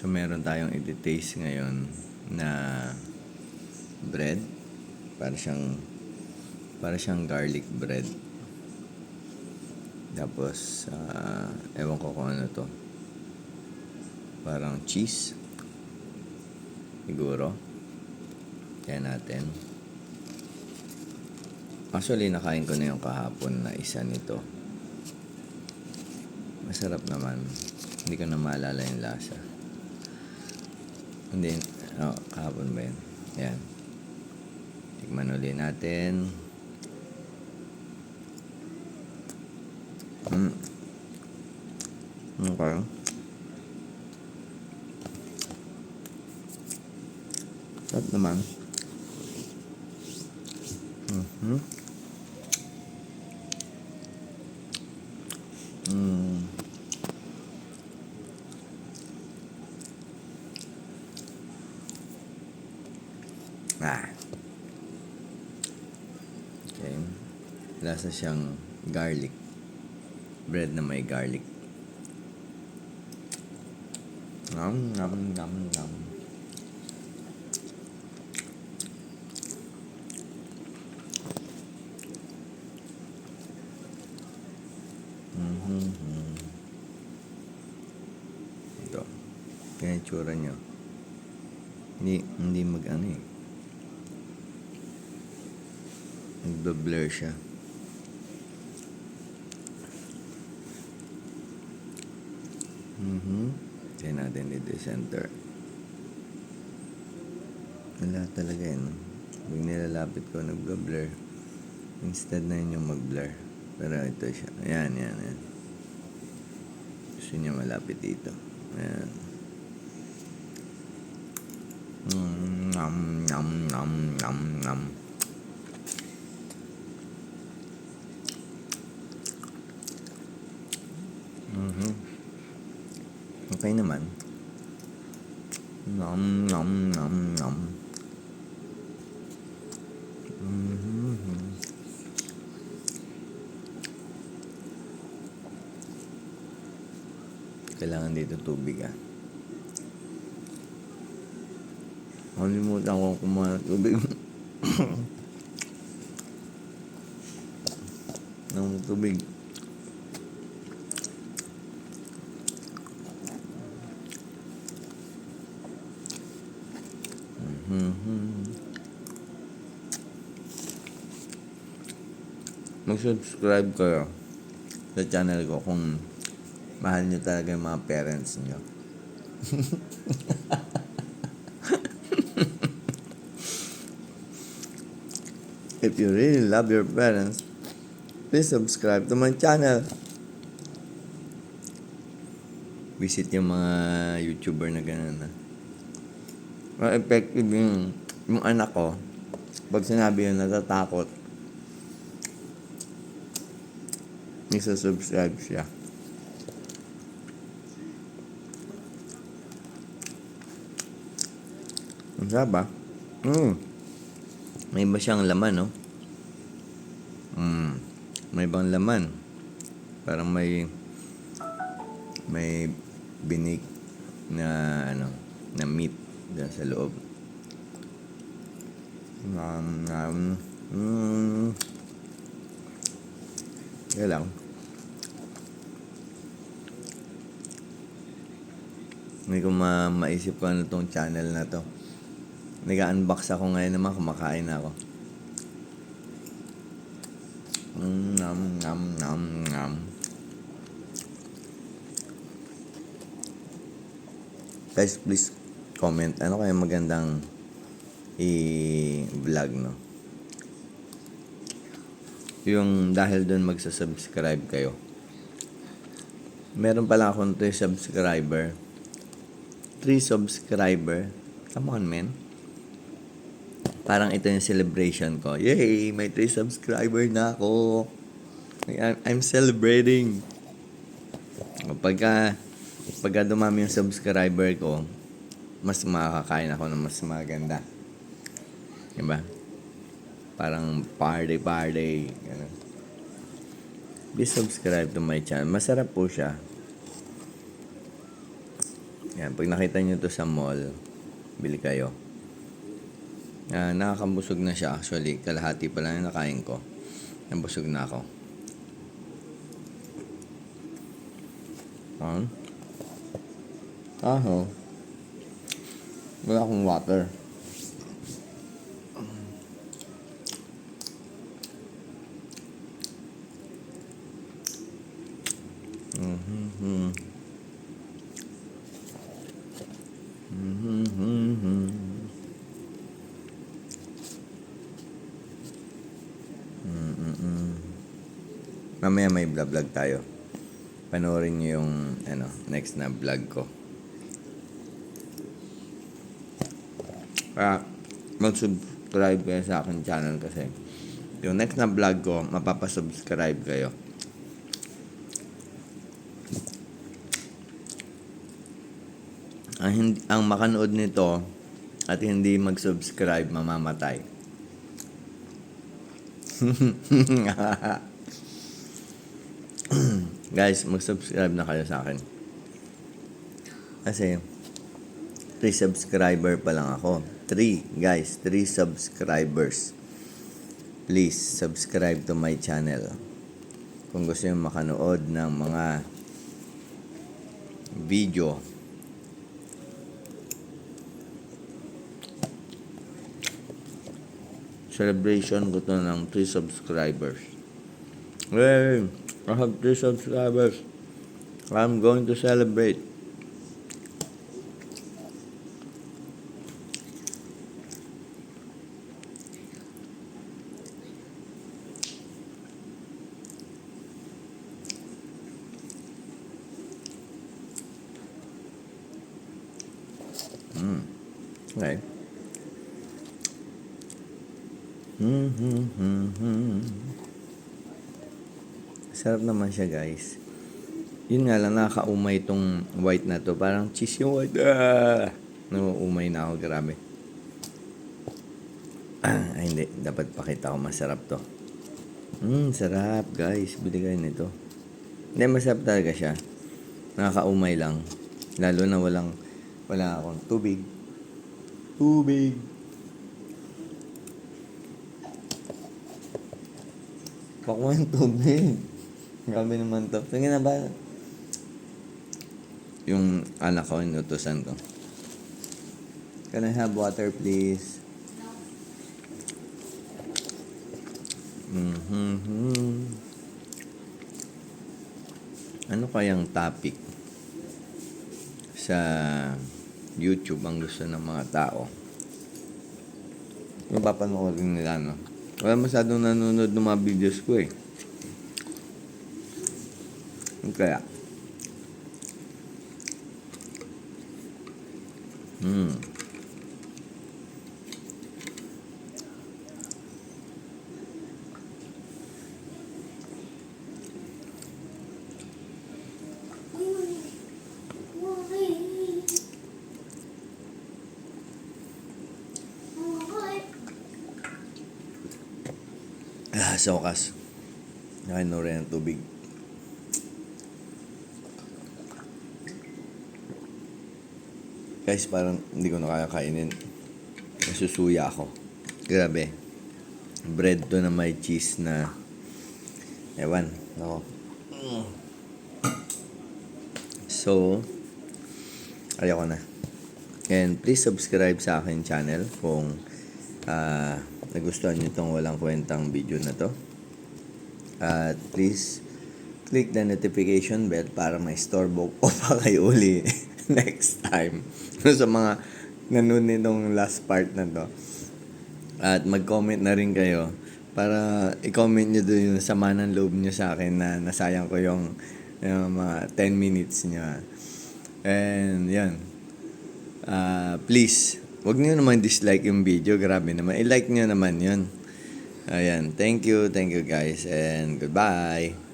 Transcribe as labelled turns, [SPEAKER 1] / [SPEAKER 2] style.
[SPEAKER 1] So, meron tayong i-taste ngayon na bread. Para siyang para siyang garlic bread. Tapos, ah, ewan ko kung ano to. Parang cheese. Siguro. Kaya natin. Actually, nakain ko na yung kahapon na isa nito. Masarap naman. Hindi ko na maalala yung lasa. Hindi. Oh, kahapon ba? Yan. Tikman ulit natin. Mm. Okay. Sarap naman. Mhm. Ah. Okay. Lasa siyang garlic. Bread na may garlic. Nam, nam, nam, nam. Mhm. Ito. Kaya yung tsura niya. Hindi, hindi mag ano eh. Nagbe-blur siya. Mhm. Kaya natin dito center. Wala talaga yun. Pag nilalapit ko, nagbe-blur. Instead na yun yung mag-blur. Pero ito siya. Ayan, ayan, ayan. Gusto niya malapit dito. Ayan. Mm, nom, nom, nom, nom, nom. Okay naman. Nom, nom, nom, nom. Mhm. Kailangan dito tubig ah. Kalimutan ko kumuha ng tubig. ng tubig. Mhm. Mag-subscribe kayo sa channel ko kung mahal niyo talaga yung mga parents niyo. If you really love your parents, please subscribe to my channel. Visit yung mga YouTuber na gano'n na. Effective yung, yung anak ko. Pag sinabi yun, natatakot. Isa-subscribe siya. Ang sarap ba? Mm. May iba siyang laman, no? Mm. May ibang laman. Parang may may binig na ano na meat dyan sa loob. Um, um, mm, Kaya lang. Hindi ko ma maisip ko ano tong channel na to. Nag-unbox ako ngayon naman, kumakain ako. Mm, nam, nam, nam, nam. Guys, please comment. Ano kaya magandang i-vlog, no? Yung dahil doon magsa-subscribe kayo. Meron pala akong 3 subscriber. 3 subscriber. Come on, man. Parang ito yung celebration ko. Yay! May 3 subscriber na ako. I'm, I'm celebrating. Pagka, pagka dumami yung subscriber ko, mas makakain ako ng mas maganda. Diba? Parang party-party. Ganun. Please subscribe to my channel. Masarap po siya. Yan, pag nakita nyo to sa mall, bili kayo. Ah, nakakambusog na siya actually. Kalahati pa lang nakain ko. Nabusog na ako. Ah? Aho. Wala akong water. Mhm. Mhm. Mm-mm. Mamaya may vlog tayo. Panoorin niyo yung ano, next na vlog ko. Kaya mag-subscribe kayo sa akin channel kasi yung next na vlog ko, mapapasubscribe kayo. Ang, hindi, ang makanood nito at hindi mag-subscribe, mamamatay. Guys, mag-subscribe na kayo sa akin. Kasi, 3 subscriber pa lang ako. 3, guys, 3 subscribers. Please, subscribe to my channel. Kung gusto nyo makanood ng mga video celebration ko to ng 3 subscribers. Hey, I have 3 subscribers. I'm going to celebrate. Okay. Mm-hmm. Sarap naman siya, guys. Yun nga lang, nakakaumay itong white na to. Parang cheese yung white. Ah! Nauumay na ako, grabe. Ah, ay, hindi. Dapat pakita ko masarap to. Mmm, sarap, guys. Bili kayo nito. Hindi, masarap talaga siya. Nakakaumay lang. Lalo na walang, wala akong tubig. Tubig. Pakuha yung tubig. Grabe naman to. Sige na ba? Yung anak ko, inutusan ko. Can I have water, please? Mm-hmm. Ano kayang topic sa YouTube ang gusto ng mga tao? Yung papanoorin nila, no? Wala masyadong nanonood ng mga videos ko eh. Kaya. Hmm. Sa wakas. Nakainom rin ng tubig. Guys, parang hindi ko na kaya kainin. Nasusuya ako. Grabe. Bread to na may cheese na ewan. Ako. So, ayoko na. And please subscribe sa akin channel kung ah nagustuhan nyo itong walang kwentang video na to. At please, click the notification bell para ma-storbo ko pa kayo uli next time. sa mga nanood nitong last part na to. At mag-comment na rin kayo para i-comment nyo doon yung sama ng loob nyo sa akin na nasayang ko yung, yung mga 10 minutes nyo. And yan. Ah, please, wag niyo naman dislike yung video. Grabe naman. I-like niyo naman yun. Ayan. Thank you. Thank you guys. And goodbye.